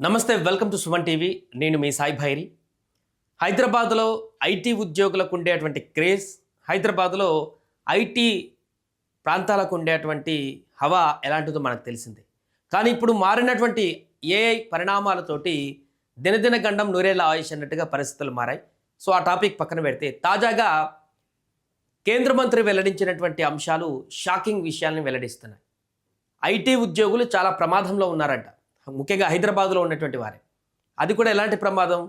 నమస్తే welcome to Suman TV. నేను మీ సాయి భైరి. హైదరాబాద్లో ఐటీ ఉద్యోగులకు ఉండేటువంటి క్రేజ్ హైదరాబాద్లో ఐటీ ప్రాంతాలకు ఉండేటువంటి హవా ఎలాంటిదో మనకు తెలిసిందే. కానీ ఇప్పుడు మారినటువంటి ఏఐ పరిణామాలతోటి దినదిన గండం నూరేళ్ళ ఆయుష్ అన్నట్టుగా పరిస్థితులు మారాయి. సో ఆ టాపిక్ పక్కన పెడితే తాజాగా కేంద్ర మంత్రి వెల్లడించినటువంటి అంశాలు షాకింగ్ విషయాలను వెల్లడిస్తున్నాయి. ఐటీ ఉద్యోగులు చాలా ప్రమాదంలో ఉన్నారంట. ముఖ్యంగా హైదరాబాద్లో ఉన్నటువంటి వారే. అది కూడా ఎలాంటి ప్రమాదం?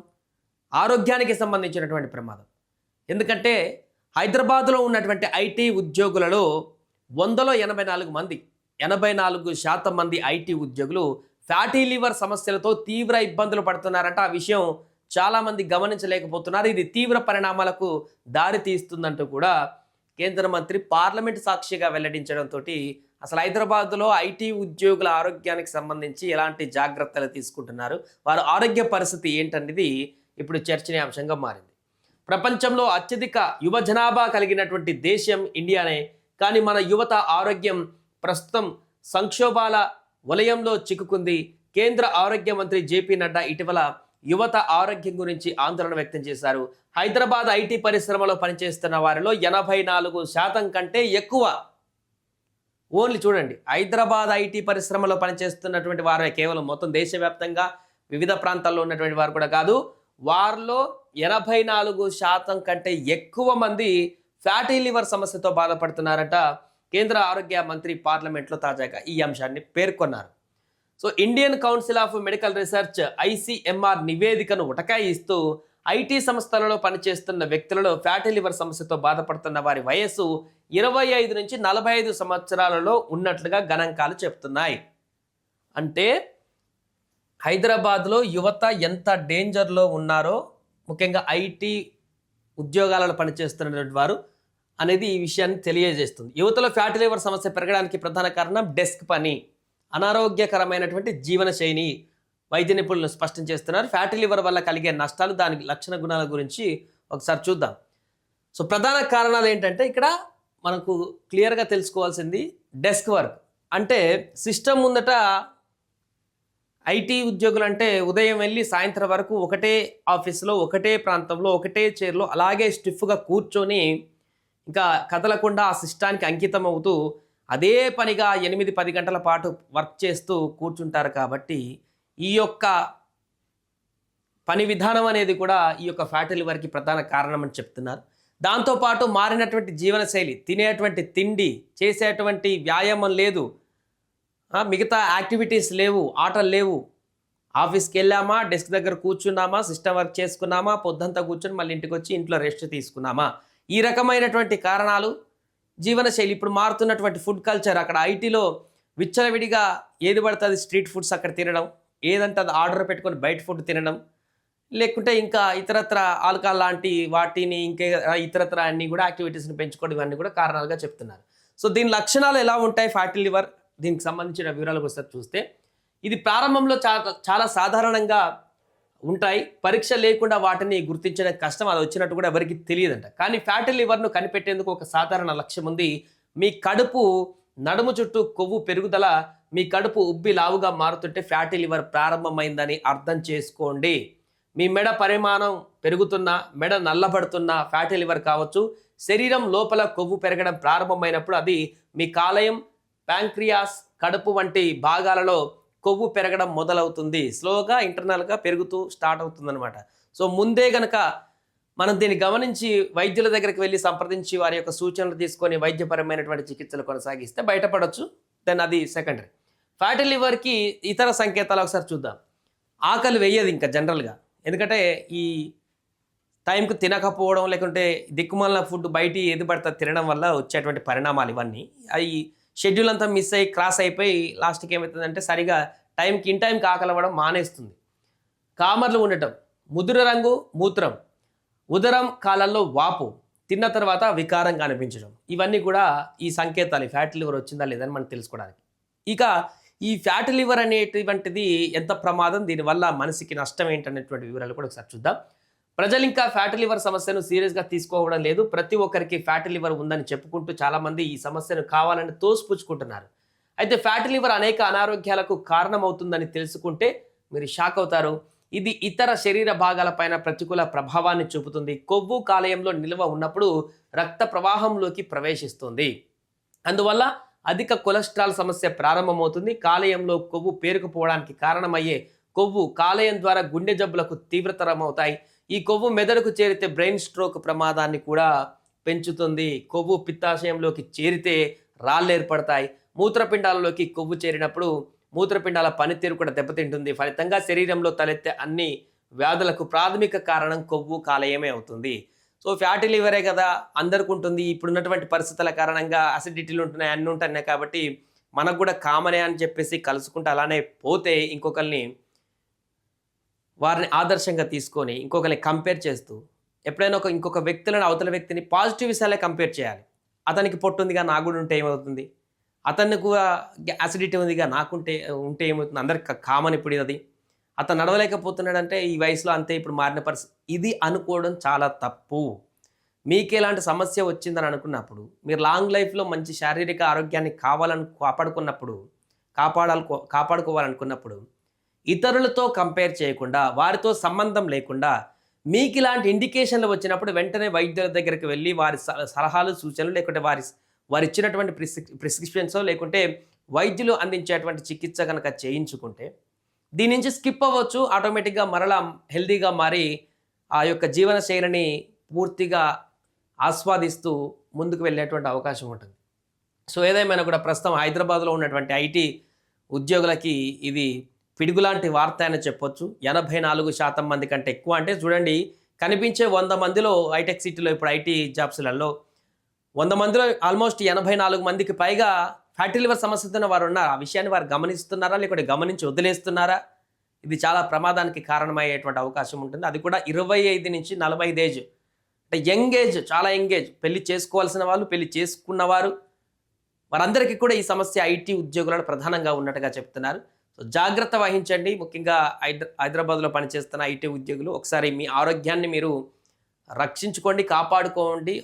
ఆరోగ్యానికి సంబంధించినటువంటి ప్రమాదం. ఎందుకంటే హైదరాబాద్లో ఉన్నటువంటి ఐటీ ఉద్యోగులలో వందలో ఎనభై నాలుగు మంది ఎనభై నాలుగు శాతం మంది ఐటీ ఉద్యోగులు ఫ్యాటీ లివర్ సమస్యలతో తీవ్ర ఇబ్బందులు పడుతున్నారంట. ఆ విషయం చాలామంది గమనించలేకపోతున్నారు. ఇది తీవ్ర పరిణామాలకు దారి తీస్తుందంటూ కూడా కేంద్ర మంత్రి పార్లమెంట్ సాక్షిగా వెల్లడించడంతో అసలు హైదరాబాద్లో ఐటీ ఉద్యోగుల ఆరోగ్యానికి సంబంధించి ఎలాంటి జాగ్రత్తలు తీసుకుంటున్నారు? వారి ఆరోగ్య పరిస్థితి ఏంటనేది ఇప్పుడు చర్చనీయాంశంగా మారింది. ప్రపంచంలో అత్యధిక యువ జనాభా కలిగినటువంటి దేశం ఇండియానే కానీ మన యువత ఆరోగ్యం ప్రస్తుతం సంక్షోభాల వలయంలో చిక్కుకుంది. కేంద్ర ఆరోగ్య మంత్రి జేపీ నడ్డా ఇటీవల యువత ఆరోగ్యం గురించి ఆందోళన వ్యక్తం చేశారు. హైదరాబాద్ ఐటీ పరిశ్రమలో పనిచేస్తున్న వారిలో ఎనభై నాలుగు శాతం కంటే ఎక్కువ ఓన్లీ చూడండి హైదరాబాద్ ఐటీ పరిశ్రమలో పనిచేస్తున్నటువంటి వారే కేవలం మొత్తం దేశవ్యాప్తంగా వివిధ ప్రాంతాల్లో ఉన్నటువంటి వారు కూడా కాదు వారిలో ఎనభై నాలుగు శాతం కంటే ఎక్కువ మంది ఫ్యాటీ లివర్ సమస్యతో బాధపడుతున్నారట కేంద్ర ఆరోగ్య మంత్రి పార్లమెంట్లో తాజాగా ఈ అంశాన్ని పేర్కొన్నారు. So Indian council of medical research ICMR నివేదికను ఉటకాయిస్తూ ఐటీ సంస్థలలో పనిచేస్తున్న వ్యక్తులలో ఫ్యాటీ లివర్ సమస్యతో బాధపడుతున్న వారి వయస్సు ఇరవై ఐదు నుంచి నలభై ఐదు సంవత్సరాలలో ఉన్నట్లుగా గణాంకాలు చెప్తున్నాయి. అంటే హైదరాబాద్లో యువత ఎంత డేంజర్లో ఉన్నారో ముఖ్యంగా ఐటీ ఉద్యోగాలలో పనిచేస్తున్నటువంటి వారు అనేది ఈ విషయాన్ని తెలియజేస్తుంది. యువతలో ఫ్యాటీ లివర్ సమస్య పెరగడానికి ప్రధాన కారణం డెస్క్ పని అనారోగ్యకరమైనటువంటి జీవనశైలి వైద్య నిపుణులు స్పష్టం చేస్తున్నారు. ఫ్యాటీ లివర్ వల్ల కలిగే నష్టాలు దాని లక్షణ గుణాల గురించి ఒకసారి చూద్దాం. సో ప్రధాన కారణాలు ఏంటంటే ఇక్కడ మనకు క్లియర్గా తెలుసుకోవాల్సింది డెస్క్ వర్క్. అంటే సిస్టమ్ ముందట ఐటీ ఉద్యోగులు అంటే ఉదయం వెళ్ళి సాయంత్రం వరకు ఒకటే ఆఫీస్లో ఒకటే ప్రాంతంలో ఒకటే చైర్లో అలాగే స్టిఫ్గా కూర్చొని ఇంకా కదలకుండా ఆ సిస్టానికి అంకితం అవుతూ అదే పనిగా ఎనిమిది పది గంటల పాటు వర్క్ చేస్తూ కూర్చుంటారు కాబట్టి ఈ యొక్క పని విధానం అనేది కూడా ఈ యొక్క ఫ్యాటీ లివర్కి ప్రధాన కారణం అని చెప్తున్నారు. దాంతోపాటు మారినటువంటి జీవనశైలి తినేటువంటి తిండి చేసేటువంటి వ్యాయామం లేదు. మిగతా యాక్టివిటీస్ లేవు ఆటలు లేవు. ఆఫీస్కి వెళ్ళామా డెస్క్ దగ్గర కూర్చున్నామా సిస్టమ్ వర్క్ చేసుకున్నామా పొద్దంతా కూర్చొని మళ్ళీ ఇంటికి వచ్చి ఇంట్లో రెస్ట్ తీసుకున్నామా? ఈ రకమైనటువంటి కారణాలు జీవనశైలి ఇప్పుడు మారుతున్నటువంటి ఫుడ్ కల్చర్ అక్కడ ఐటీలో విచ్చలవిడిగా ఏది పడుతుంది స్ట్రీట్ ఫుడ్స్ అక్కడ తినడం ఏదంటే అది ఆర్డర్ పెట్టుకొని బయట ఫుడ్ తినడం లేకుంటే ఇంకా ఇతరత్ర ఆల్కహాల్ లాంటి వాటిని ఇంకా ఇతరత్ర అన్ని కూడా యాక్టివిటీస్ని పెంచుకోవడం ఇవన్నీ కూడా కారణాలుగా చెప్తున్నారు. సో దీని లక్షణాలు ఎలా ఉంటాయి ఫ్యాటీ లివర్? దీనికి సంబంధించిన వివరాలకు ఒకసారి చూస్తే ఇది ప్రారంభంలో చాలా చాలా సాధారణంగా ఉంటాయి. పరీక్ష లేకుండా వాటిని గుర్తించడం కష్టం అది వచ్చినట్టు కూడా ఎవరికి తెలియదంట. కానీ ఫ్యాటీ లివర్ను కనిపెట్టేందుకు ఒక సాధారణ లక్ష్యం ఉంది. మీ కడుపు నడుము చుట్టూ కొవ్వు పెరుగుదల మీ కడుపు ఉబ్బి లావుగా మారుతుంటే ఫ్యాటీ లివర్ ప్రారంభమైందని అర్థం చేసుకోండి. మీ మెడ పరిమాణం పెరుగుతున్నా మెడ నల్లబడుతున్న ఫ్యాటీ లివర్ కావచ్చు. శరీరం లోపల కొవ్వు పెరగడం ప్రారంభమైనప్పుడు అది మీ కాలయం ప్యాంక్రియాస్ కడుపు వంటి భాగాలలో కొవ్వు పెరగడం మొదలవుతుంది. స్లోగా ఇంటర్నల్గా పెరుగుతూ స్టార్ట్ అవుతుందన్నమాట. సో ముందే గనక మనం దీన్ని గమనించి వైద్యుల దగ్గరికి వెళ్ళి సంప్రదించి వారి యొక్క సూచనలు తీసుకొని వైద్యపరమైనటువంటి చికిత్సలు కొనసాగిస్తే బయటపడవచ్చు దెన్ అది సెకండరీ. ఫ్యాటీ లివర్కి ఇతర సంకేతాలు ఒకసారి చూద్దాం. ఆకలి వేయదు ఇంకా జనరల్గా. ఎందుకంటే ఈ టైంకి తినకపోవడం లేకుంటే దిక్కుమాలిన ఫుడ్ బయట ఏది పడితే తినడం వల్ల వచ్చేటువంటి పరిణామాలు ఇవన్నీ. అవి షెడ్యూల్ అంతా మిస్ అయ్యి క్రాస్ అయిపోయి లాస్ట్కి ఏమవుతుందంటే సరిగా టైంకి ఇన్ టైంకి ఆకలి అవ్వడం మానేస్తుంది. కామర్లు ఉండటం. ముదుర రంగు మూత్రం. ఉదరం కాలంలో వాపు. తిన్న తర్వాత వికారంగా అనిపించడం. ఇవన్నీ కూడా ఈ సంకేతాలు. ఫ్యాట్ లివర్ వచ్చిందా లేదని మనం తెలుసుకోవడానికి. ఇక ఈ ఫ్యాటీ లివర్ అనేటువంటిది ఎంత ప్రమాదం? దీనివల్ల మనసుకి నష్టం ఏంటనేటువంటి వివరాలు కూడా ఒకసారి చూద్దాం. ప్రజలు ఇంకా ఫ్యాటీ లివర్ సమస్యను సీరియస్గా తీసుకోవడం లేదు. ప్రతి ఒక్కరికి ఫ్యాటీ లివర్ ఉందని చెప్పుకుంటూ చాలామంది ఈ సమస్యను కావాలని తోసిపుచ్చుకుంటున్నారు. అయితే ఫ్యాటీ లివర్ అనేక అనారోగ్యాలకు కారణమవుతుందని తెలుసుకుంటే మీరు షాక్ అవుతారు. ఇది ఇతర శరీర భాగాలపైన ప్రతికూల ప్రభావాన్ని చూపుతుంది. కొవ్వు కాలేయంలో నిల్వ ఉన్నప్పుడు రక్త ప్రవాహంలోకి ప్రవేశిస్తుంది. అందువల్ల అధిక కొలెస్ట్రాల్ సమస్య ప్రారంభమవుతుంది. కాలేయంలో కొవ్వు పేరుకుపోవడానికి కారణమయ్యే కొవ్వు కాలేయం ద్వారా గుండె జబ్బులకు తీవ్రతరం అవుతాయి ఈ కొవ్వు మెదడుకు చేరితే బ్రెయిన్ స్ట్రోక్ ప్రమాదాన్ని కూడా పెంచుతుంది. కొవ్వు పిత్తాశయంలోకి చేరితే రాళ్ళు ఏర్పడతాయి. మూత్రపిండాలలోకి కొవ్వు చేరినప్పుడు మూత్రపిండాల పనితీరు కూడా దెబ్బతింటుంది. ఫలితంగా శరీరంలో తలెత్తే అన్ని వ్యాధులకు ప్రాథమిక కారణం కొవ్వు కాలేయమే అవుతుంది. సో ఫ్యాటీ లివరే కదా అందరికి ఉంటుంది. ఇప్పుడున్నటువంటి పరిస్థితుల కారణంగా అసిడిటీలు ఉంటున్నాయి అన్నీ ఉంటున్నాయి కాబట్టి మనకు కూడా కామనే అని చెప్పేసి కలుసుకుంటే అలానే పోతే ఇంకొకరిని వారిని ఆదర్శంగా తీసుకొని ఇంకొకరిని కంపేర్ చేస్తూ ఎప్పుడైనా ఒక ఇంకొక వ్యక్తులను అవతల వ్యక్తిని పాజిటివ్ విషయాలే కంపేర్ చేయాలి. అతనికి పొట్టు ఉందిగా నాకు కూడా ఉంటే ఏమవుతుంది? అతనికి కూడా అసిడిటీ ఉందిగా నాకుంటే ఉంటే ఏమవుతుంది? అందరికి కామన్ ఇప్పుడు అది అతను నడవలేకపోతున్నాడంటే ఈ వయసులో అంతే ఇప్పుడు మారిన పరిస్థితి ఇది అనుకోవడం చాలా తప్పు. మీకు ఎలాంటి సమస్య వచ్చిందని అనుకున్నప్పుడు మీరు లాంగ్ లైఫ్లో మంచి శారీరక ఆరోగ్యాన్ని కావాలని కాపాడుకున్నప్పుడు కాపాడాలి కాపాడుకోవాలనుకున్నప్పుడు ఇతరులతో కంపేర్ చేయకుండా వారితో సంబంధం లేకుండా మీకు ఇలాంటి ఇండికేషన్లు వచ్చినప్పుడు వెంటనే వైద్యుల దగ్గరికి వెళ్ళి వారి సలహాలు సూచనలు లేకుంటే వారి వారు ఇచ్చినటువంటి ప్రిస్క్రి ప్రిస్క్రిప్షన్స్ లేకుంటే వైద్యులు అందించేటువంటి చికిత్స కనుక చేయించుకుంటే దీని నుంచి స్కిప్ అవ్వచ్చు. ఆటోమేటిక్గా మరలా హెల్దీగా మారి ఆ యొక్క జీవన శైలిని పూర్తిగా ఆస్వాదిస్తూ ముందుకు వెళ్ళేటువంటి అవకాశం ఉంటుంది. సో ఏదేమైనా కూడా ప్రస్తుతం హైదరాబాద్లో ఉన్నటువంటి ఐటీ ఉద్యోగులకి ఇది పిడుగులాంటి వార్త అని చెప్పొచ్చు. ఎనభై నాలుగు శాతం మంది కంటే ఎక్కువ అంటే చూడండి కనిపించే వంద మందిలో హైటెక్ సిటీలో ఇప్పుడు ఐటీ జాబ్స్లలో వంద మందిలో ఆల్మోస్ట్ ఎనభై నాలుగు మందికి పైగా ఫ్యాటీ లివర్ సమస్యతో వారు ఉన్నారు. ఆ విషయాన్ని వారు గమనిస్తున్నారా? లేకుంటే గమనించి వదిలేస్తున్నారా? ఇది చాలా ప్రమాదానికి కారణమయ్యేటువంటి అవకాశం ఉంటుంది. అది కూడా ఇరవై ఐదు నుంచి నలభై ఐదు ఏజ్. అంటే యంగ్ ఏజ్ చాలా యంగ్ ఏజ్. పెళ్ళి చేసుకోవాల్సిన వాళ్ళు పెళ్ళి చేసుకున్నవారు వారందరికీ కూడా ఈ సమస్య ఐటీ ఉద్యోగులను ప్రధానంగా ఉన్నట్టుగా చెప్తున్నారు. సో జాగ్రత్త వహించండి. ముఖ్యంగా హైదరా హైదరాబాద్లో పనిచేస్తున్న ఐటీ ఉద్యోగులు ఒకసారి మీ ఆరోగ్యాన్ని మీరు రక్షించుకోండి కాపాడుకోండి.